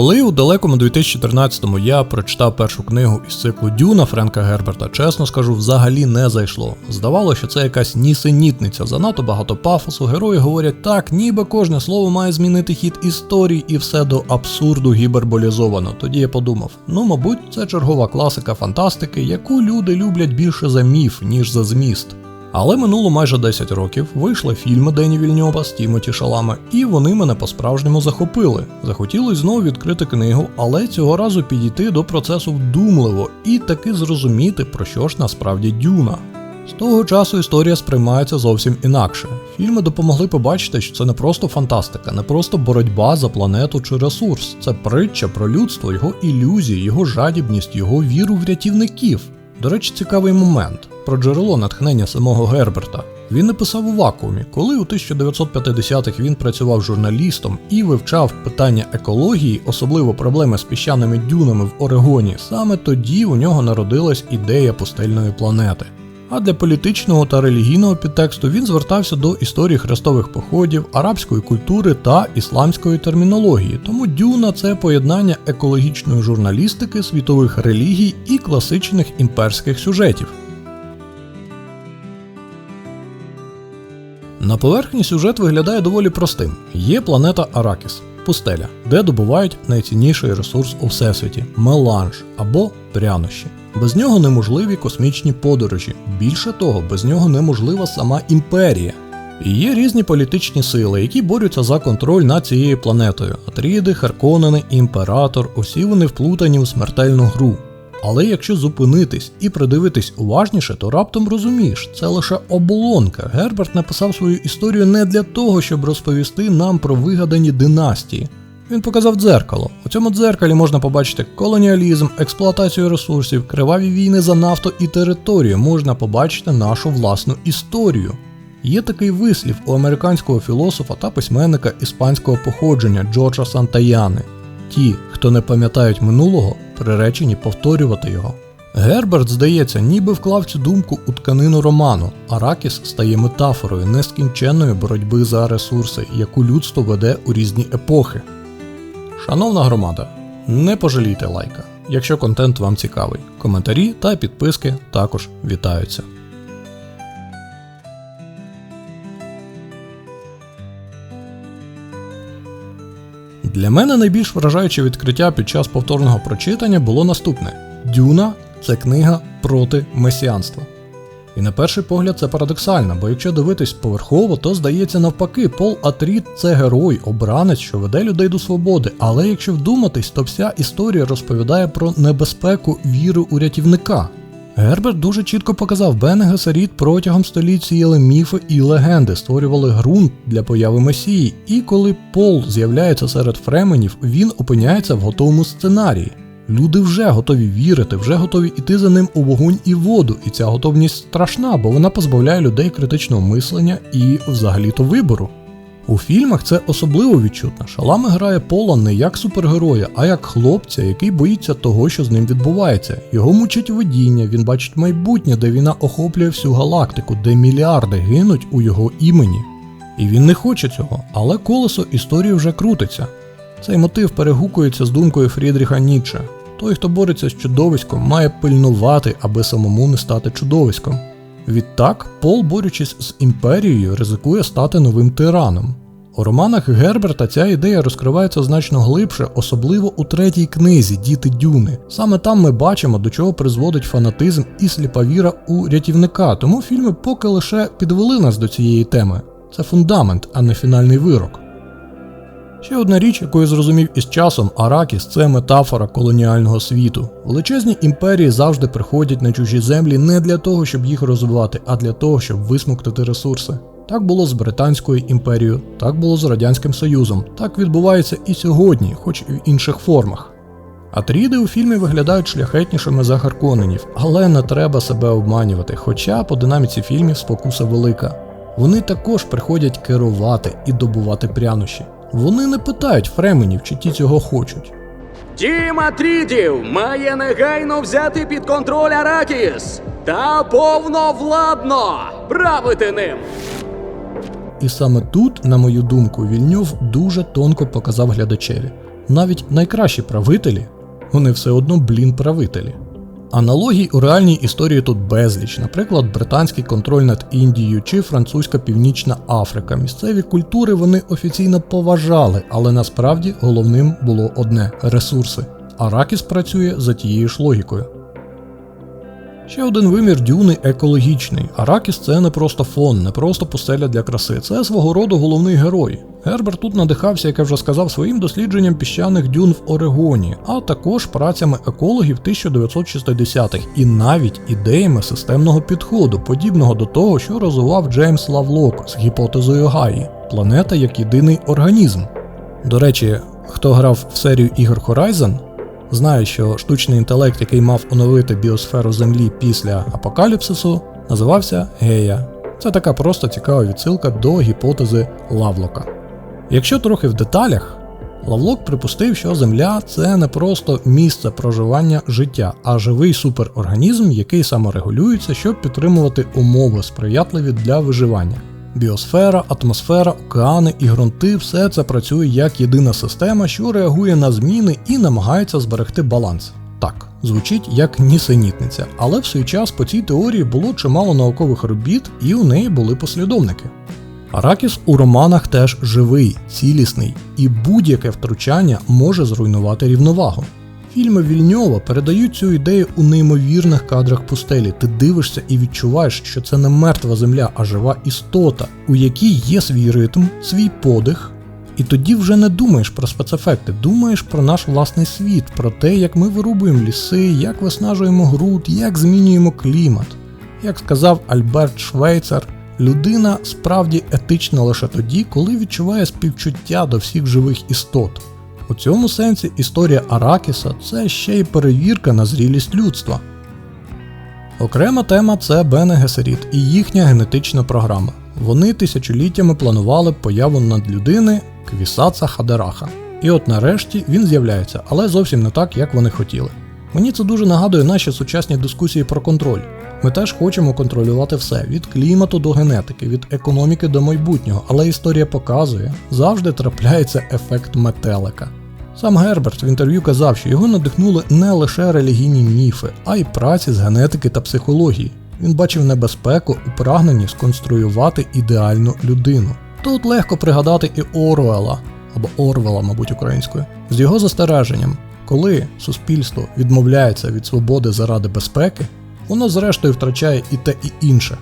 Коли у далекому 2014-му я прочитав першу книгу із циклу Дюна Френка Герберта, чесно скажу, взагалі не зайшло. Здавалося, що це якась нісенітниця, занадто багато пафосу, герої говорять так, ніби кожне слово має змінити хід історії і все до абсурду гіперболізовано. Тоді я подумав: ну, мабуть, це чергова класика фантастики, яку люди люблять більше за міф, ніж за зміст. Але минуло майже 10 років, вийшли фільми Дені Вільньова з Тімоті Шалами, і вони мене по-справжньому захопили. Захотілось знову відкрити книгу, але цього разу підійти до процесу вдумливо і таки зрозуміти, про що ж насправді дюна. З того часу історія сприймається зовсім інакше. Фільми допомогли побачити, що це не просто фантастика, не просто боротьба за планету чи ресурс, це притча про людство, його ілюзії, його жадібність, його віру в рятівників. До речі, цікавий момент про джерело натхнення самого Герберта. Він не писав у вакуумі, коли у 1950-х він працював журналістом і вивчав питання екології, особливо проблеми з піщаними дюнами в Орегоні. Саме тоді у нього народилась ідея пустельної планети. А для політичного та релігійного підтексту він звертався до історії хрестових походів, арабської культури та ісламської термінології. Тому дюна це поєднання екологічної журналістики, світових релігій і класичних імперських сюжетів. На поверхні сюжет виглядає доволі простим: є планета Аракіс, пустеля, де добувають найцінніший ресурс у всесвіті меланж або прянощі. Без нього неможливі космічні подорожі. Більше того, без нього неможлива сама імперія. І є різні політичні сили, які борються за контроль над цією планетою. Атріди, Харконени, Імператор, усі вони вплутані у смертельну гру. Але якщо зупинитись і придивитись уважніше, то раптом розумієш, це лише оболонка. Герберт написав свою історію не для того, щоб розповісти нам про вигадані династії. Він показав дзеркало. У цьому дзеркалі можна побачити колоніалізм, експлуатацію ресурсів, криваві війни за нафту і територію, можна побачити нашу власну історію. Є такий вислів у американського філософа та письменника іспанського походження Джорджа Сантаяни. Ті, хто не пам'ятають минулого, приречені повторювати його. Герберт, здається, ніби вклав цю думку у тканину роману. Аракіс стає метафорою нескінченної боротьби за ресурси, яку людство веде у різні епохи. Шановна громада, не пожалійте лайка, якщо контент вам цікавий. Коментарі та підписки також вітаються. Для мене найбільш вражаюче відкриття під час повторного прочитання було наступне: Дюна це книга проти месіанства. І на перший погляд це парадоксально, бо якщо дивитись поверхово, то здається навпаки, Пол Атріт це герой, обранець, що веде людей до свободи. Але якщо вдуматись, то вся історія розповідає про небезпеку віри у рятівника. Герберт дуже чітко показав, Бен Гесеріт протягом століть сіяли міфи і легенди, створювали ґрунт для появи Месії, і коли Пол з'являється серед фременів, він опиняється в готовому сценарії. Люди вже готові вірити, вже готові йти за ним у вогонь і воду, і ця готовність страшна, бо вона позбавляє людей критичного мислення і взагалі-то вибору. У фільмах це особливо відчутно. Шалами грає Пола не як супергероя, а як хлопця, який боїться того, що з ним відбувається. Його мучить видіння, він бачить майбутнє, де війна охоплює всю галактику, де мільярди гинуть у його імені. І він не хоче цього, але колесо історії вже крутиться. Цей мотив перегукується з думкою Фрідріха Ніче. Той, хто бореться з чудовиськом, має пильнувати, аби самому не стати чудовиськом. Відтак, Пол, борючись з імперією, ризикує стати новим тираном. У романах Герберта ця ідея розкривається значно глибше, особливо у третій книзі Діти Дюни. Саме там ми бачимо, до чого призводить фанатизм і сліпа віра у рятівника, тому фільми поки лише підвели нас до цієї теми. Це фундамент, а не фінальний вирок. Ще одна річ, яку я зрозумів із часом, Аракіс це метафора колоніального світу. Величезні імперії завжди приходять на чужі землі не для того, щоб їх розвивати, а для того, щоб висмоктати ресурси. Так було з Британською імперією, так було з Радянським Союзом, так відбувається і сьогодні, хоч і в інших формах. Атріди у фільмі виглядають шляхетнішими за Харконенів, але не треба себе обманювати, хоча по динаміці фільмів спокуса велика. Вони також приходять керувати і добувати прянощі. Вони не питають фременів, чи ті цього хочуть. Тім Атрідів має негайно взяти під контроль Аракіс та повновладно правити ним. І саме тут, на мою думку, Вільньов дуже тонко показав глядачеві. навіть найкращі правителі, вони все одно, блін, правителі. Аналогій у реальній історії тут безліч, наприклад, британський контроль над Індією чи французька Північна Африка. Місцеві культури вони офіційно поважали, але насправді головним було одне ресурси. Аракіс працює за тією ж логікою. Ще один вимір дюни екологічний. Аракіс це не просто фон, не просто пустеля для краси, це свого роду головний герой. Герберт тут надихався, як я вже сказав, своїм дослідженням піщаних дюн в Орегоні, а також працями екологів 1960-х і навіть ідеями системного підходу, подібного до того, що розвивав Джеймс Лавлок з гіпотезою Гаї планета як єдиний організм. До речі, хто грав в серію ігор Horizon, знає, що штучний інтелект, який мав оновити біосферу Землі після апокаліпсису, називався Гея. Це така просто цікава відсилка до гіпотези Лавлока. Якщо трохи в деталях, Лавлок припустив, що Земля це не просто місце проживання життя, а живий суперорганізм, який саморегулюється, щоб підтримувати умови, сприятливі для виживання. Біосфера, атмосфера, океани і ґрунти все це працює як єдина система, що реагує на зміни і намагається зберегти баланс. Так, звучить як нісенітниця, але в свій час по цій теорії було чимало наукових робіт, і у неї були послідовники. Аракіс у романах теж живий, цілісний, і будь-яке втручання може зруйнувати рівновагу. Фільми Вільньова передають цю ідею у неймовірних кадрах пустелі. Ти дивишся і відчуваєш, що це не мертва земля, а жива істота, у якій є свій ритм, свій подих. І тоді вже не думаєш про спецефекти, думаєш про наш власний світ, про те, як ми вирубуємо ліси, як виснажуємо ґрунт, як змінюємо клімат. Як сказав Альберт Швейцар, людина справді етична лише тоді, коли відчуває співчуття до всіх живих істот. У цьому сенсі історія Аракіса це ще й перевірка на зрілість людства. Окрема тема це Бене Гесеріт і їхня генетична програма. Вони тисячоліттями планували появу надлюдини Квісаца Хадераха. І от нарешті він з'являється, але зовсім не так, як вони хотіли. Мені це дуже нагадує наші сучасні дискусії про контроль. Ми теж хочемо контролювати все від клімату до генетики, від економіки до майбутнього, але історія показує, завжди трапляється ефект метелика. Сам Герберт в інтерв'ю казав, що його надихнули не лише релігійні міфи, а й праці з генетики та психології. Він бачив небезпеку у прагненні сконструювати ідеальну людину. Тут легко пригадати і Оруела, або Орвела, мабуть, українською, з його застереженням, коли суспільство відмовляється від свободи заради безпеки, воно зрештою втрачає і те, і інше.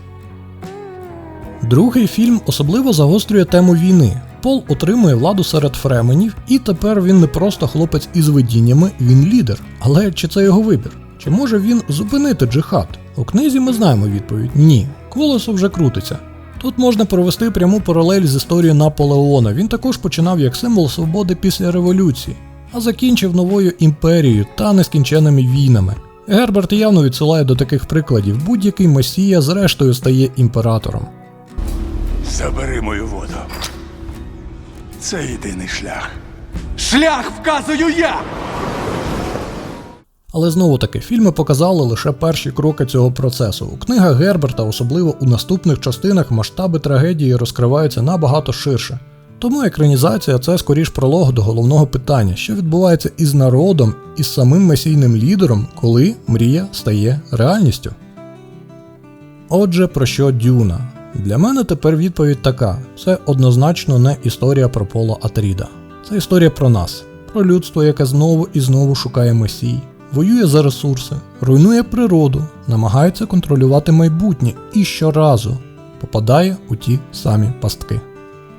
Другий фільм особливо загострює тему війни. Пол отримує владу серед фременів, і тепер він не просто хлопець із видіннями, він лідер. Але чи це його вибір? Чи може він зупинити джихад? У книзі ми знаємо відповідь: ні. Колесо вже крутиться. Тут можна провести пряму паралель з історією Наполеона. Він також починав як символ свободи після революції, а закінчив новою імперією та нескінченними війнами. Герберт явно відсилає до таких прикладів. Будь-який месія зрештою стає імператором. Забери мою воду. Це єдиний шлях. Шлях вказую я! Але знову таки, фільми показали лише перші кроки цього процесу. У книгах Герберта, особливо у наступних частинах, масштаби трагедії розкриваються набагато ширше. Тому екранізація це скоріш пролог до головного питання, що відбувається із народом, із самим месійним лідером, коли мрія стає реальністю. Отже, про що Дюна? Для мене тепер відповідь така: це однозначно не історія про Пола Атріда. Це історія про нас, про людство, яке знову і знову шукає месій, воює за ресурси, руйнує природу, намагається контролювати майбутнє і щоразу попадає у ті самі пастки.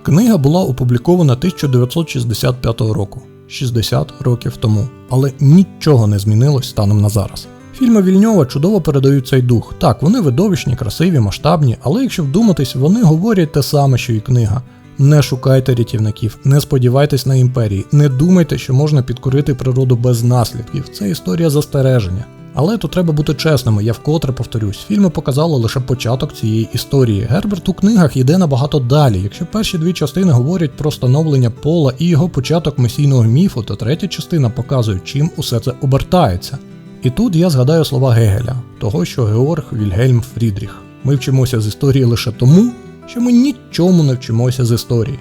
Книга була опублікована 1965 року, 60 років тому, але нічого не змінилось станом на зараз. Фільми Вільньова чудово передають цей дух. Так, вони видовищні, красиві, масштабні, але якщо вдуматись, вони говорять те саме, що і книга. Не шукайте рятівників, не сподівайтесь на імперії, не думайте, що можна підкорити природу без наслідків. Це історія застереження. Але тут треба бути чесними, я вкотре повторюсь, фільми показали лише початок цієї історії. Герберт у книгах йде набагато далі. Якщо перші дві частини говорять про становлення пола і його початок месійного міфу, то третя частина показує, чим усе це обертається. І тут я згадаю слова Гегеля, того, що Георг Вільгельм Фрідріх. Ми вчимося з історії лише тому, що ми нічому не вчимося з історії.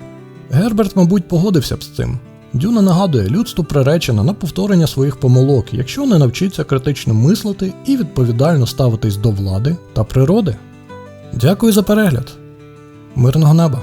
Герберт, мабуть, погодився б з цим. Дюна нагадує, людство приречено на повторення своїх помилок, якщо не навчиться критично мислити і відповідально ставитись до влади та природи. Дякую за перегляд. Мирного неба!